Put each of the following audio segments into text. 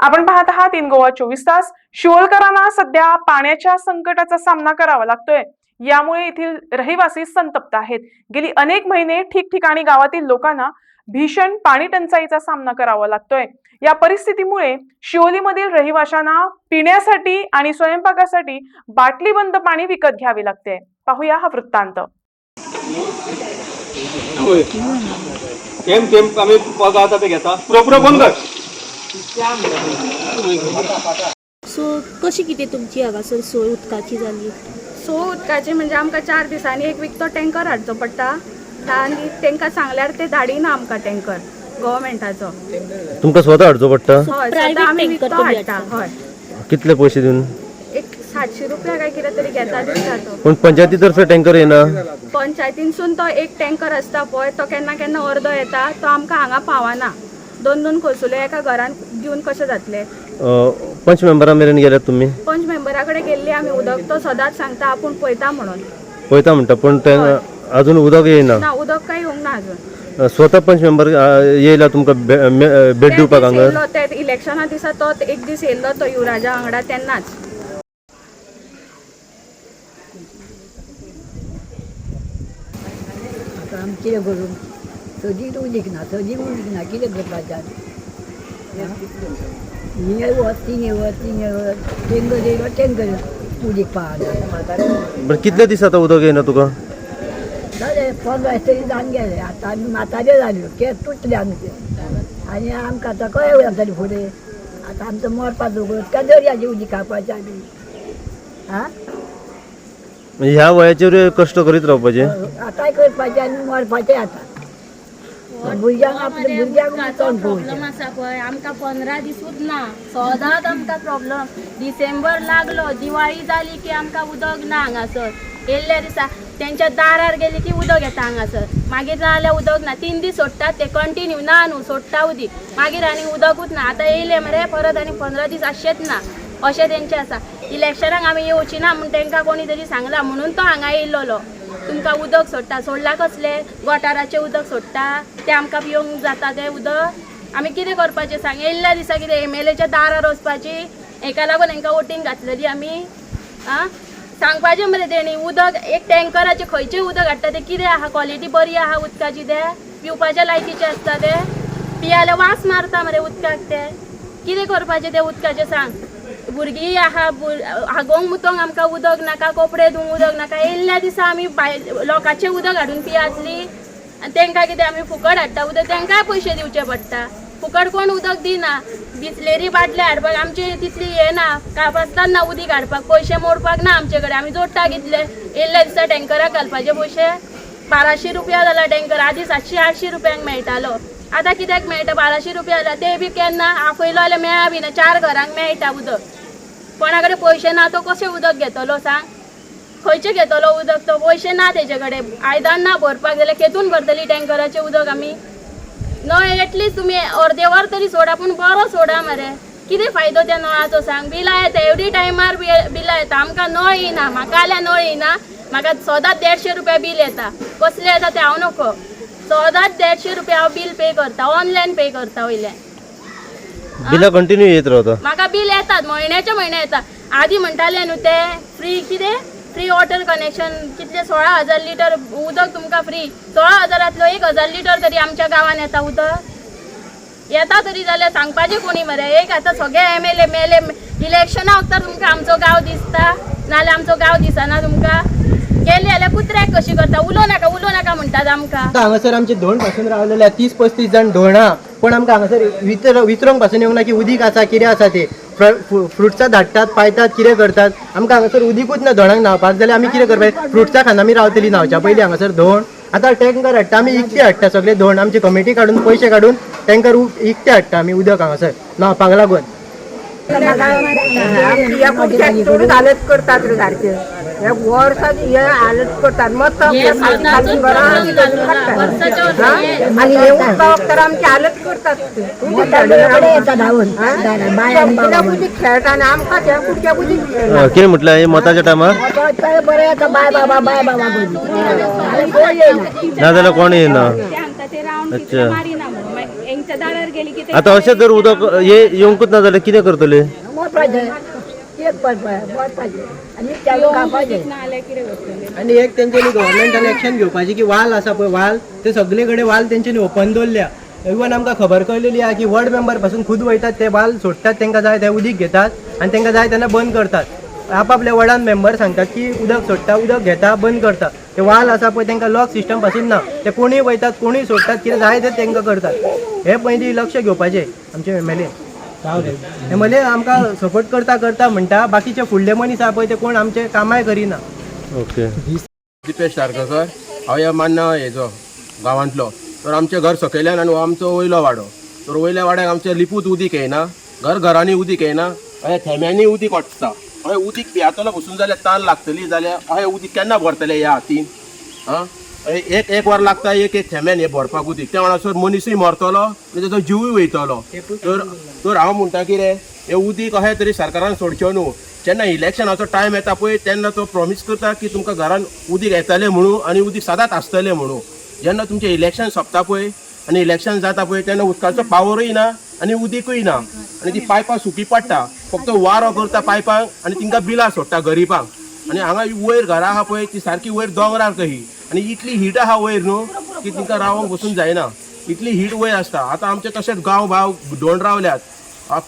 आपण पाहत आहात इन गोवा चोवीस तास. शिवोलकरांना सध्या पाण्याच्या संकटाचा सामना करावा लागतोय. यामुळे येथील रहिवासी संतप्त आहेत. गेली अनेक महिने ठिकठिकाणी गावातील लोकांना भीषण पाणी टंचाईचा सामना करावा लागतोय. या परिस्थितीमुळे शिवोलीमधील रहिवाशांना पिण्यासाठी आणि स्वयंपाकासाठी बाटलीबंद पाणी विकत घ्यावे लागते. पाहूया हा वृत्तांत. आम्ही घेता. बंद सो कशी कितें तुमची हांगासर सोय उदकाची जाली सो उदकाचे म्हणजे आमकां चार दिसांनी एक वीक तो टँकर हाडचो पडटा. आनी तांकां सांगल्यार ते धाडिना आमकां टँकर गव्हर्मेंटाचो तुमकां स्वता हाडचो पडटा? हय आमी विकतो हाडटा. हय. कितले पयशे दिवन एक सातशे रुपया काय कितें तरी घेता दिसता तो. पूण पंचायती तर्फे टँकर येना पंचायतीनसून तो एक टँकर आसता पळय तो केन्ना केन्ना अर्दो येता तो आमकां हांगा पावना. दोन दोन खोसुले एका घरान दिवन कशें जातले? पंच मेंबरा मेरेन गेल्यात तुमी पंच मेंबरा कडेन गेल्ली आमी उदक तो सदांच सांगता आपूण पळयता म्हणून. पळयता म्हणटा पूण ते अजून उदक येयना ना उदक काय येवंक ना अजून. स्वता पंच मेंबर येयला तुमकां भेट दिवपाक हांगा ते इलेक्शना दिसा तो एक दीस येयल्लो तो युवराजा वांगडा तेन्नाच आतां आमी कितें करूं सदींच उदीक ना सदीं उदीक ना कितें करपाचें हिंगे वच तिंगे वच तिंगे वच टेंकर येयलो टेंकर उदीक पावना पण कितले दीस आतां उदक येयना तुका? जालें पंदरा तरी जावन गेले. आतां आमी म्हातारे जाल्यो केस तुटले आमचे. आनी आमकां आतां कळ्ळें जातलें फुडें आतां आमचो मरपाचो गत काय दर्याचें उदीक खावपाचें आमी आं? ह्या वयाचेर कश्ट करीत रावपाचे आतांय करपाचें आनी मरपाचें आतां. प्रॉब्लेम आसा पळय आमकां पंदरा दिसूच ना. सदांच आमकां प्रॉब्लेम डिसेंबर लागलो दिवाळी जाली की आमकां उदक ना हांगासर येयल्ल्या दिसा तेंच्या दारार गेली की उदक येता हांगासर मागीर ना जाल्यार उदक ना तीन दीस सोडटात ते कंटिन्यू ना न्हू सोडटा उदीक मागीर आनी उदकूच ना आतां येयले मरे परत आनी पंदरा दीस आसचेच ना. अशें तेंचें आसा इलेक्शनाक आमी येवची ना म्हूण तेंकां कोणी तरी सांगला म्हणून तो हांगा येयल्लो तुमकां उदक सोडटा सोडला कसलें? गटाराचें उदक सोडटा तें आमकां पिवंक जाता तें उदक. आमी कितें करपाचें सांग? येयल्ल्या दिसा कितें? एम एल एच्या दारार वचपाची. हेका लागून हेंकां वोटींग घातलेली आमी. आं? सांगपाचें मरे तेणी उदक एक टँकराचें खंयचें उदक हाडटा तें कितें आहा? क्वॉलिटी बरी आहा उदकाची तें? पिवपाच्या लायकीचें आसता तें? पियालें वास मारता मरे उदकाक तें. कितें करपाचें तें उदकाचें सांग? भुरगीं आहा भुर- हागोंक मुतोंक आमकां उदक नाका कपडे धुवंक उदक नाका. येयल्ल्या दिसा आमी भायर लोकांचें उदक हाडून पियातली. आनी तेंकां कितें आमी फुकट हाडटा? उदक तेंकांय पयशे दिवचे पडटा. फुकट कोण उदक दिना. बिसलेरी बाटले हाडपाक आमची तितली हे ना. कापासतात ना उदीक हाडपाक. पयशे मोडपाक ना आमचे कडेन. आमी जोडटा कितले? येयल्ल्या दिसा टँकराक घालपाचे पयशे? बाराशी रुपया जाला टँकर. आदी सातशी आठशे रुपयांक मेळटालो. आतां कित्याक मेळटा? बाराशे रुपया जाला. ते बी केन्ना? आपयलो जाल्यार मेळा बी ना. चार घरांक मेळटा उदक. कोणा कडेन पयशे ना तो कशें उदक घेतलो सांग? खंयचे घेतलो उदक तो पयशे ना तेजे कडेन आयदान ना भरपाक जाल्यार खेतून भरतली टँकराचें उदक आमी नळ एटलीस्ट तुमी अर्दे वर तरी सोडा पूण बरो सोडा मरे. कितें फायदो त्या नळाचो सांग? बिलां येता एवरी टायमार बिलां येता आमकां नळ येना म्हाका जाल्यार नळ येना म्हाका सदांच देडशे रुपया बील येता. कसलें येता तें हांव नको. सदांच देडशे रुपया हांव बील पे करता ऑनलायन पे करता वयल्यान बिलां कंटिन्यू येत रावता म्हाका बील येतात म्हयन्याचे म्हयने येता आदी म्हणटाले न्हू ते फ्री कितें? फ्री वॉटर कनेक्शन कितले? सोळा हजार लिटर उदक तुमकां फ्री सोळा हजारांतलो एक हजार लिटर तरी आमच्या गांवांत येता उदक. येता तरी जाल्यार सांगपाचें कोणी मरे. एक आतां सगळे एम एल ए मेले इलेक्शना वखदार तुमकां आमचो गांव दिसता. नाल्यार आमचो गांव दिसना तुमकां. गेली जाल्यार कुत्र्याक कशी करता? उलो नाका उलो नाका म्हणटात आमकां. हांगासर आमचे धोंडपासून रावलेले तीस पस्तीस जाण धोंडा. पण आमकां हांगासर वितर विचरोंकपासून येवंक ना की उदीक आसा कितें आसा ते. फ्रुट्सां धाडटात पायतात कितें करतात. आमकां हांगासर उदीकूच ना धोणाक न्हांवपाक. जाल्यार आमी कितें करपाक फ्रुट्सां खान आमी रावतली न्हांवच्या पयलीं हांगासर धोंड. आतां टँकर हाडटा आमी इकते हाडटा सगळे धोंड. आमची कमिटी काडून पयशे काडून टँकर इकते हाडटा आमी उदक हांगासर. न्हांवपाक लागून. हालत करतात रे हे वर्सात हे करतात. आणि हे आमची हालत करतात. आमकां कितें म्हटलें हे मताच्या टायमार बरें येता बाय बाबा बाय बाबा नाजाल्यार कोण येना अच्छा. आता अशें जर उदक हे येवंकूच ना जाल्यार कितें करतले? एक पाहिजे. मोरपाचे आणि एक तेंच्यांनी गव्हर्मेंटान एक्शन घेवपाची की वाल आसा पळय वाल ते सगळे कडेन वाल तेंच्यांनी ओपन दवरल्या इवन आमकां खबर कळलेली आहा की वॉर्ड मेंबरपासून खुद वयतात ते वाल सोडटात तांकां जाय ते उदीक घेतात आनी तांकां जाय तेन्ना बंद करतात. आपापल्या वॉर्डान मेंबर सांगतात की उदक सोडटा उदक घेता बंद करता. ते वाल आसा पळय तांकां लॉक सिस्टमपासून ना ते कोणीय वयतात कोणीय सोडटात कितें जाय ते तांकां करतात. हे पयलीं लक्ष घेवपाचें आमचे M L A M L A आमकां सपोर्ट करता करता म्हणटा बाकीचे फुडले मनीस आहा पळय ते कोण आमचे कामाय करिना. ओके. दिपेश तारकेकर हांव या मान्ना हेजो गांवांतलो. तर आमचें घर सकयल्यान आनी हो आमचो वयलो वाडो. तर वयल्या वाड्याक आमचें लिपूत उदीक येयना घर घरांनी उदीक येयना अशें थेंब्यांनी उदीक वचता अशें उदीक पियातलो बसून जाल्यार तान लागतली जाल्यार अशें उदीक केन्ना भरतले ह्या हातीन? आं एक एक वर लागता एक एक थेंब्यान हे भरपाक उदीक. त्या वांगडा मनीसूय मरतलो म्हणजे आनी तेजो जिवूय वयतलो. तर तर हांव म्हणटा कितें हें उदीक अशें तरी सरकारान सोडचें न्हू. जेन्ना इलेक्शनाचो टायम येता पळय तेन्ना तो प्रोमीस करता की तुमकां घरान उदीक येतलें म्हणून आनी उदीक सदांच आसतलें म्हणून जेन्ना तुमचें इलेक्शन सोंपता पळय आनी इलेक्शन जाता पळय तेन्ना उदकाचो पावरूय ना आनी उदीकूय ना. आनी ती पायपां सुकी पडटा. फक्त वारो करता पायपांक आनी तिंकां बिलां सोडटा गरिबांक. आनी हांगा वयर घरां आहा पळय ती सारकी वयर दोंगरार कही आनी इतली हीट आहा वयर न्हू की तिंकां रावंक बसून जायना इतली हीट वयर आसता आतां आमचे तशेंच गांव भाव दोन रावल्यात?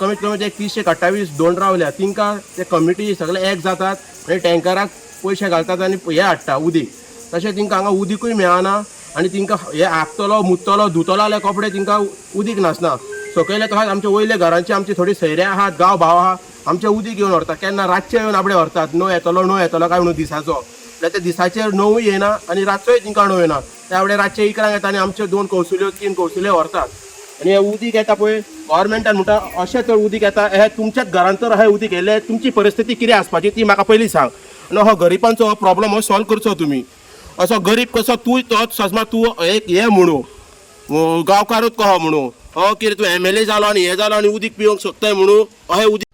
कमीत कमी एक तीसशे अठ्ठावीस दोन रावल्या तिंका ते कमिटी सगळे एक जातात आनी टँकराक पयशे घालतात आनी हे हाडटा उदीक तशें तिंका हांगा उदीकूय मेळना आनी तिंका हे हागतलो मुत्तलो धुतलो जाल्यार कपडे तिंका उदीक नासना. सकयले तहात आमचे वयले घरांचे आमचे थोडी सैरे आहात गांव भाव आहा आमचे उदीक येवन व्हरतात. केन्ना रातचे येवन आपणे व्हरतात. नो येतलो नो येतलो काय म्हणून दिसाचो जाल्यार ते दिसाचेर णवूय येना आनी रातचोय तिंकां णव येना त्या आपणे रातचे इकरांक येता आनी आमचे दोन कौसुल्यो तीन कौसल्यो व्हरतात आनी हे उदीक येता पळय गव्हर्मेंटान म्हणटा अशें तर उदीक येता हे तुमच्याच घरांत तर अशें उदीक येयलें तुमची परिस्थिती कितें आसपाची ती म्हाका पयलीं सांग. आनी हो गरिबांचो हो प्रॉब्लम हो सॉल्व करचो तुमी असो गरीब कसो तूं तोच सजमा तूं एक हे म्हणू. गांवकारूच कहो म्हणू. हो कितें तूं एम एल ए जालो आनी हे जालो आनी उदीक पिवंक सोदताय म्हणू. अशें उदीक